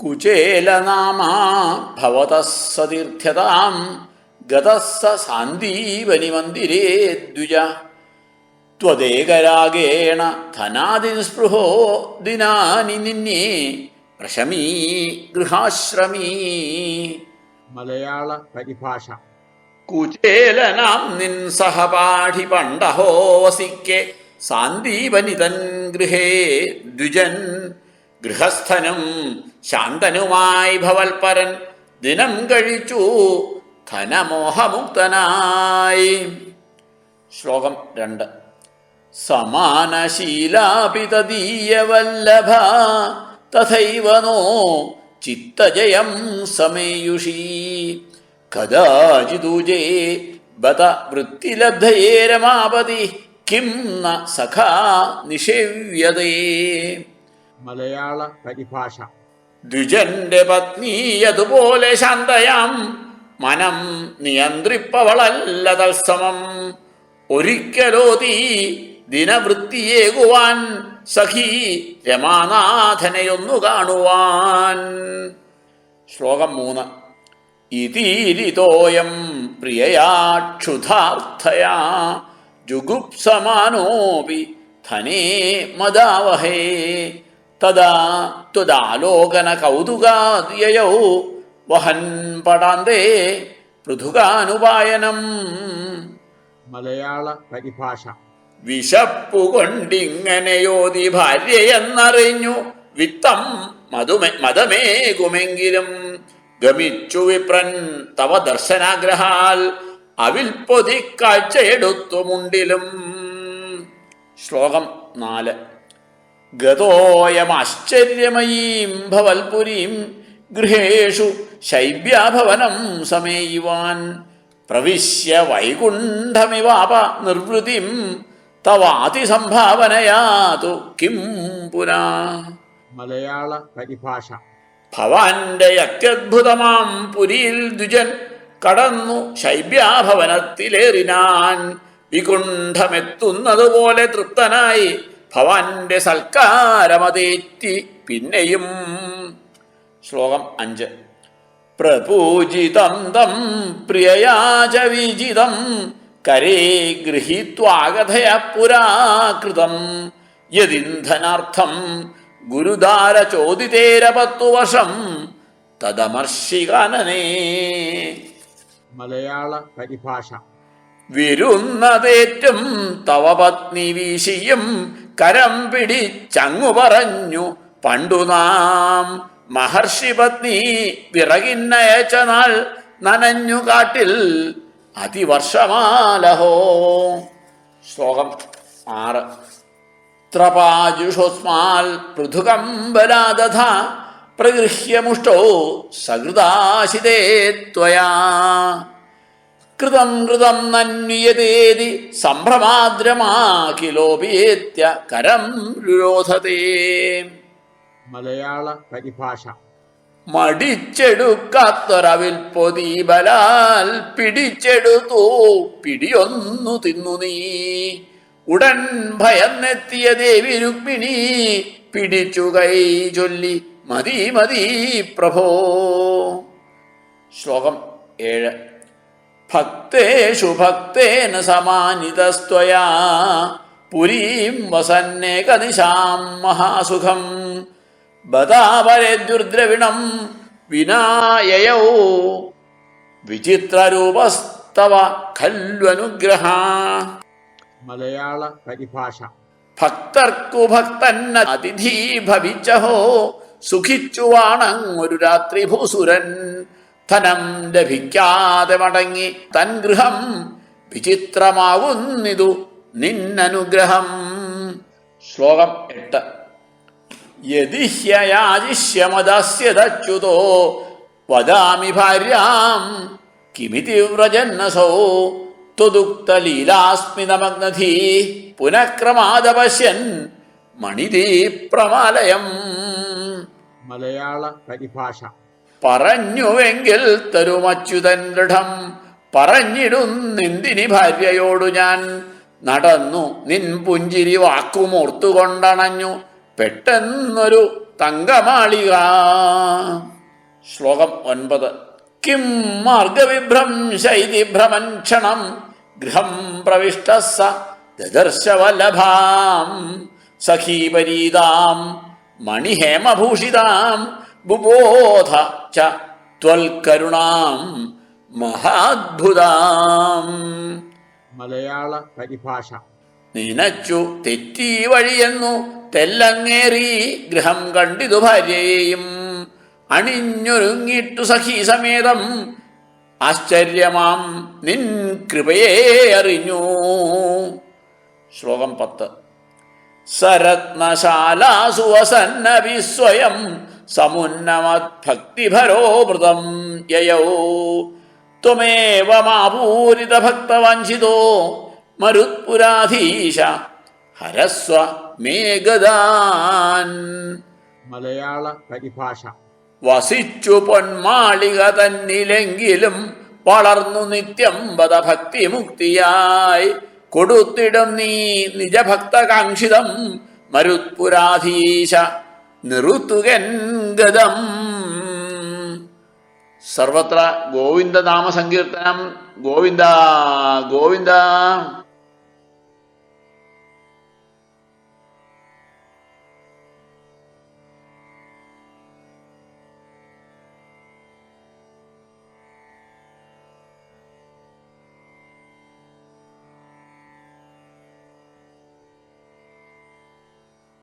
കുചേലനാമാ ഭവതഃ സതീർത്ഥ്യതാം സാന്ദീപനി മന്ദിരേ ദ്വിജ ത്വദേകരാഗേണ ധനാദിസ്പൃഹോ ദിനാനി നിന്നേ പ്രശമീ ഗൃഹാശ്രമീ മലയാള പരിഭാഷ. കുചേലനാം നിൻ സഹപാഠി പണ്ടഹോ വസിക്കെ സാന്ദീപനിതൻ ഗൃഹേ ദ്വിജൻ ഗൃഹസ്ഥനും ശാന്തനുമായി ഭവൽപരൻ ദിനം കഴിച്ചു ധനമോഹമുക്തനായി. ശ്ലോകം രണ്ട്. സമാനശീലാപിതീയവല്ലഭ തഥൈവ നോ ചിത്തജയം സമേയുഷീ. കഥാചിദൂജേ ബത വൃത്തിലബ്ധയേ രമാപതി കിം ന സഖാ നിഷേവ്യതേ. മലയാള പരിഭാഷ. ദ്വിജന്റെ പത്നി അതുപോലെ ശാന്തയാം. മനം നിയന്ത്രിപ്പവളല്ല തത്സമം ഒരിക്കലോതി ദിനവൃത്തിയേകുവാൻ സഖി രമാനാഥനെയൊന്നു കാണുവാൻ. ശ്ലോകം മൂന്ന്. ഇതീരിതോയം പ്രിയയാക്ഷുധാർത്ഥയാ. ജുഗുപ്സമാനോപി ധനേ മദാവഹേ. തദാ ത്വദാലോകന കൗതുകാദ്യയൗ വഹൻ പടാന്തേ പൃഥുകാനുപായനം. മലയാള പരിഭാഷ. വിശപ്പുകൊണ്ടിങ്ങനെയോതി ഭാര്യയെന്നറിഞ്ഞു. വിത്തം മധുമേ മതമേകുമെങ്കിലും ഗമിച്ചു വിപ്രൻ തവ ദർശനാഗ്രഹാൽ അവിൽ പൊതി കാഴ്ചയെടുത്തു മുണ്ടിലും. ശ്ലോകം നാല്. ഗതോയമാശ്ചര്യമയീം ഭവൽപുരീം ഗൃഹേഷു ശൈബ്യാഭവനം സമേയുവാൻ. പ്രവിശ്യ വൈകുണ്ഠമിവാപ നിർവൃതിം തവാതിസംഭാവനയാതു കിം പുരാ. മലയാള പരിഭാഷ. ഭവാന്റെ അത്യദ്ഭുതമാം പുരിയിൽ ദ്വിജൻ കടന്നു ശൈബ്യാഭവനത്തിലേറിനാൻ വികുണ്ഠമെത്തുന്നതുപോലെ തൃപ്തനായി ഭവാന്റെ സൽക്കാരമതേറ്റി പിന്നെയും ശ്ലോകം അഞ്ച്. പ്രപൂജിതം തം പ്രിയയാച വിജിതം കരേ ഗൃഹീത്വാഗതയ പുരാകൃതം യദിന്ധനാർത്ഥം ഗുരുദാര ചോദിതേരപത്തു വർഷം തദമർഷികാനനേ. മലയാള പരിഭാഷ. വിരുന്നതേറ്റും തവ പത്നി വീശിയും കരം പിടിച്ചങ്ങു പറഞ്ഞു പണ്ടു നാം മഹർഷി പത്നി വിറകിന്നയച്ച നാൾ നനഞ്ഞു കാട്ടിൽ അതിവർഷമാലഹോ. ശ്ലോകം ആറ്. ത്രപാജുഷോസ്മാൽ പൃഥുകമ്പലാദധ പ്രഗൃഹ്യമുഷ്ടോ സഹൃദാശിതേ ത്വയാ. കൃതം കൃതം നന്യതേതി സംഭ്രമാദ്രമാഖിലോപിയേത്യ കരം രുരോധതേ. മലയാള പരിഭാഷ. മടിച്ചെടുക്കാത്തൊരവിൽ പൊതി ബലാൽ പിടിച്ചെടുത്തു. പിടിയൊന്നു തിന്നു നീ. ഉടൻ ഭയന്നെത്തിയ ദേവി രുക്മിണി പിടിച്ചു കൈ ചൊല്ലി മതി മതി പ്രഭോ. ശ്ലോകം ഏഴ്. ഭക്തേഷു ഭക്തേന സമാനിതസ്ത്വയാ. പുരീം വസന്നേകദിശാം മഹാസുഖം. ബദാപരദ്യുർദ്രവിണം വിനായയൗ. വിചിത്രരൂപസ്തവ ഖല്വനുഗ്രഹ. മലയാള പരിഭാഷ. ഭക്തർക്കു ഭക്തന്ന അതിഥി ഭവിച്ചഹോ. സുഖിച്ചു വാണങ്ങൊരു രാത്രി ഭൂസുരൻ ധനം ലഭിക്കാതെ മടങ്ങി തൻ ഗൃഹം വിചിത്രമാവുന്നിതു നിന്നനുഗ്രഹം. ശ്ലോകം എട്ട്. യതിഹ്യയാജിഷ്യമദസ്യതച്യുതോ വദാമി ഭാര്യാം കിമിതി വ്രജന്നസോ ത്വദുക്തലീലാസ്മിതമഗ്നധീ പുനഃക്രമാദപശ്യൻ മണിദീപ്രമാലയം. മലയാള പരിഭാഷ. പറഞ്ഞുവെങ്കിൽ തരുമച്യുതൻ ദൃഢം പറഞ്ഞിടുന്നെന്തിനി ഭാര്യയോടു ഞാൻ. നടന്നു നിൻ പുഞ്ചിരി വാക്കുമോർത്തുകൊണ്ടണഞ്ഞു. പെട്ടെന്നൊരു തങ്കമാളിക. ശ്ലോകം ഒൻപത്. കിം മാർഗവിഭ്രംശൈതി ഭ്രമൻ ക്ഷണം. ഗൃഹം പ്രവിഷ്ട സ സഖീപരീതാം. മണിഹേമഭൂഷിതാം. ബുബോധ ച ത്വൽകരുണാം മഹാദ്ഭുതാം മലയാള പരിഭാഷ. നിനച്ചു തെറ്റി വഴിയെന്നു തെല്ലങ്ങേറി ഗൃഹം കണ്ടിതു ഭാര്യയെയും അണിഞ്ഞൊരുങ്ങിട്ടു സഖീ സമേതം ആശ്ചര്യമാം നിൻ കൃപയെ അറിഞ്ഞു. ശ്ലോകം പത്ത്. സരത്നശാലാസു വസന്നവി സ്വയം സമുന്നമദ്ഭക്തിഭരോമൃതം യയൗ. ത്വമേവ മാപൂരിത ഭക്തവാഞ്ചിതോ മരുത്പുരാധീശ. ഹരസ്വ മേഘദാൻ മലയാള പരിഭാഷ. വസിച്ചു പൊന്മാളിക തന്നിലെങ്കിലും വളർന്നു നിത്യം വധഭക്തി മുക്തിയായി കൊടുത്തിടും നീ നിജഭക്തകാംക്ഷിതം മരുത്പുരാധീശ. നിറുത്തുകൻ ഗതം സർവത്ര ഗോവിന്ദ നാമസങ്കീർത്തനം ഗോവിന്ദ ഗോവിന്ദ.